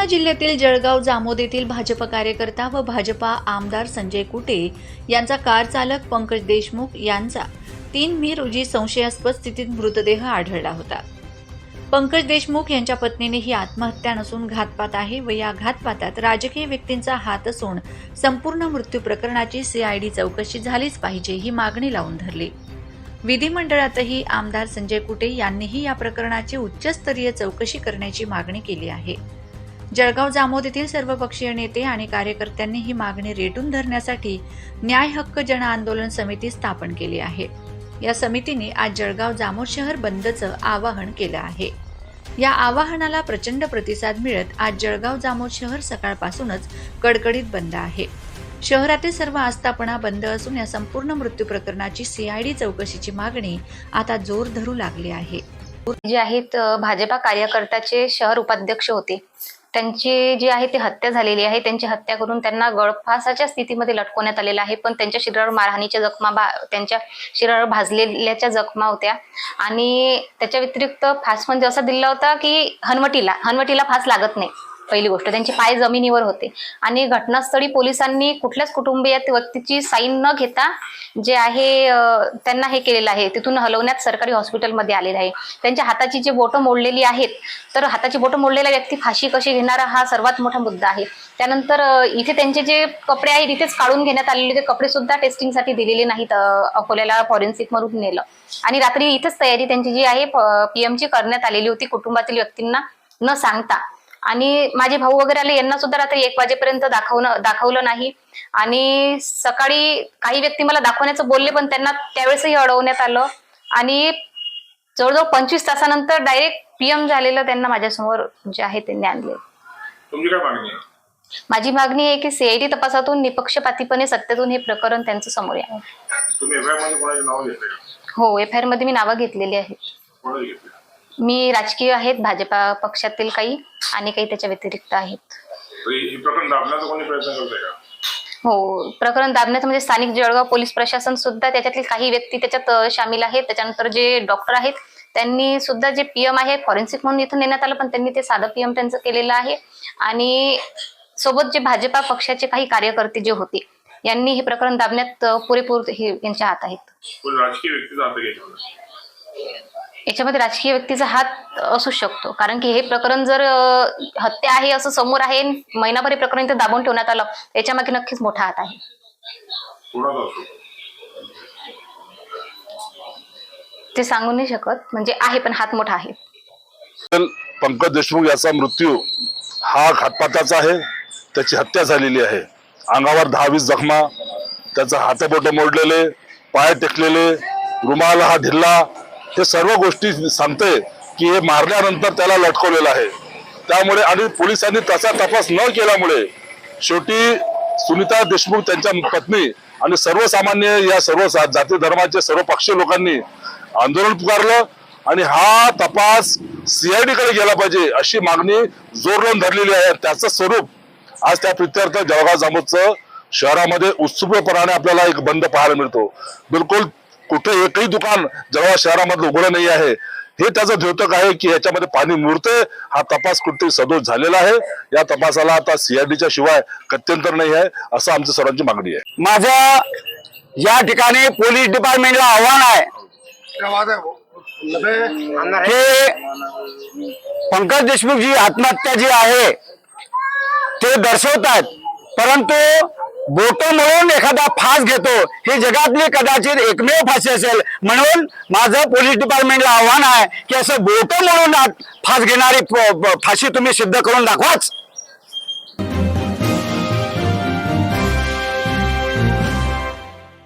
बुलढाणा जिल्ह्यातील जळगाव जामोद येथील भाजप कार्यकर्ता व भाजपा आमदार संजय कुटे यांचा कार चालक पंकज देशमुख यांचा तीन मे रोजी संशयास्पद स्थितीत मृतदेह आढळला होता. पंकज देशमुख यांच्या पत्नीने ही आत्महत्या नसून घातपात आहे व या घातपातात राजकीय व्यक्तींचा हात असून संपूर्ण मृत्यू प्रकरणाची सीआयडी चौकशी झालीच पाहिजे ही मागणी लावून धरली. विधिमंडळातही आमदार संजय कुटे यांनीही या प्रकरणाची उच्चस्तरीय चौकशी करण्याची मागणी केली आहे. जळगाव जामोद येथील सर्वपक्षीय नेते आणि कार्यकर्त्यांनी ही मागणी रेटून धरण्यासाठी न्याय हक्क जन आंदोलन समिती स्थापन केली आहे. या समितीने आज जळगाव जामोद शहर बंदचं आवाहन केलं आहे. या आवाहनाला प्रचंड प्रतिसाद मिळत आज जळगाव जामोद शहर सकाळपासूनच कडकडीत बंद आहे. शहरातील सर्व आस्थापना बंद असून या संपूर्ण मृत्यू प्रकरणाची सीआयडी चौकशीची मागणी आता जोर धरू लागली आहे. जे आहेत भाजपा कार्यकर्त्याचे शहर उपाध्यक्ष होते. त्यांची जी आहे ती हत्या झालेली आहे. त्यांची हत्या करून त्यांना गळफासाच्या स्थितीमध्ये लटकवण्यात आलेलं आहे. पण त्यांच्या शरीरावर मारहाणीच्या जखमा भा त्यांच्या शरीरावर भाजलेल्याच्या जखमा होत्या. आणि त्याच्या व्यतिरिक्त फास म्हणजे असा दिला होता की हनवटीला हनवटीला फास लागत नाही. पहिली गोष्ट. त्यांचे पाय जमिनीवर होते. आणि घटनास्थळी पोलिसांनी कुठल्याच कुटुंबीय व्यक्तीची साईन न घेता जे आहे त्यांना हे केलेलं आहे. तिथून हलवण्यात सरकारी हॉस्पिटलमध्ये आलेलं आहे. त्यांच्या हाताची जी बोटं मोडलेली आहेत तर हाताची बोटं मोडलेला व्यक्ती फाशी कशी घेणारा हा सर्वात मोठा मुद्दा आहे. त्यानंतर इथे त्यांचे जे कपडे आहेत इथेच काढून घेण्यात आलेले ते कपडे सुद्धा टेस्टिंगसाठी दिलेले नाहीत अकोल्याला फॉरेन्सिक मधून नेलं. आणि रात्री इथेच तयारी त्यांची जी आहे पीएमची करण्यात आलेली होती. कुटुंबातील व्यक्तींना न सांगता. आणि माझे भाऊ वगैरे आले यांना सुद्धा रात्री एक वाजेपर्यंत दाखवणं दाखवलं नाही. आणि सकाळी काही व्यक्ती मला दाखवण्याचं बोलले पण त्यांना त्यावेळेसही अडवण्यात आलं. आणि जवळजवळ पंचवीस तासानंतर डायरेक्ट पीएम झालेलं त्यांना माझ्यासमोर जे आहे त्यांनी आणले तुमची काय मागणी आहे? माझी मागणी आहे की सीआयडी तपासातून निपक्षपातीपणे सत्तेतून हे प्रकरण त्यांचं समोर यावं. हो एफ आय आरमध्ये मी नावं घेतलेली आहेत. मी राजकीय आहेत भाजपा पक्षातील काही आणि काही त्याच्या व्यतिरिक्त आहेत. हे प्रकरण दाबण्याचा कोणी प्रयत्न करतोय का? हो प्रकरण दाबण्याचं म्हणजे स्थानिक जळगाव पोलीस प्रशासन सुद्धा त्याच्यातील काही व्यक्ती त्याच्यात अ, सामील आहेत. त्याच्यानंतर जे डॉक्टर आहेत त्यांनी सुद्धा जे पीएम आहे फॉरेन्सिक म्हणून इथं नेण्यात आलं पण त्यांनी ते साधं पीएम त्यांचं केलेलं आहे. आणि सोबत जे भाजपा पक्षाचे काही कार्यकर्ते जे होते यांनी हे प्रकरण दाबण्यात अ, पुरेपूर हे यांच्या हात आहेत. कोणी राजकीय व्यक्तीचा हात घ्यायचा याच्यामध्ये राजकीय व्यक्तीचा हात असू शकतो. कारण की हे प्रकरण जर हत्या आहे असं समोर आहे महिनाभर हे प्रकरण इथं दाबून ठेवण्यात आलं याच्यामागे नक्कीच मोठा हात आहे. ते सांगू नाही शकत म्हणजे आहे पण हात मोठा आहे. पंकज देशमुख याचा मृत्यू हा घातपाताचा आहे त्याची हत्या झालेली आहे. अंगावर दहा वीस जखमा त्याचा हातबोट मोडलेले पाय टेकलेले रुमाल हा ढिल्ला हे सर्व गोष्टी सांगते की हे मारल्यानंतर त्याला लटकवलेलं आहे. त्यामुळे आणि पोलिसांनी त्याचा तपास न केल्यामुळे शेवटी सुनीता देशमुख त्यांच्या पत्नी आणि सर्वसामान्य या सर्व जाती धर्माचे सर्व पक्षीय लोकांनी आंदोलन पुकारलं आणि हा तपास सीआयडी कडे गेला पाहिजे अशी मागणी जोर लावून धरलेली आहे. त्याचं स्वरूप आज त्या प्रित्यर्थ जळगाव जामोदचं शहरामध्ये उत्सुकपणाने आपल्याला एक बंद पाहायला मिळतो. बिलकुल कुठे एकही दुकान जळगाव शहरामधलं उघडं नाही आहे. हे त्याचं द्योतक आहे की याच्यामध्ये पाणी मुरते हा तपास कुठेतरी सदोष झालेला आहे. या तपासाला आता सीआयडीच्या शिवाय कत्यंतर नाही आहे असं आमची सर्वांची मागणी आहे. माझं या ठिकाणी पोलीस डिपार्टमेंटला आव्हान आहे हे पंकज देशमुख जी आत्महत्या जी आहे ते दर्शवतात परंतु बोट म्हणून एखादा फास घेतो. ही जगातली कदाचित एकमेव फाशी असेल. म्हणून माझं पोलीस डिपार्टमेंटला आव्हान आहे की असं बोट म्हणून फास घेणारी फाशी तुम्ही सिद्ध करून दाखवाच.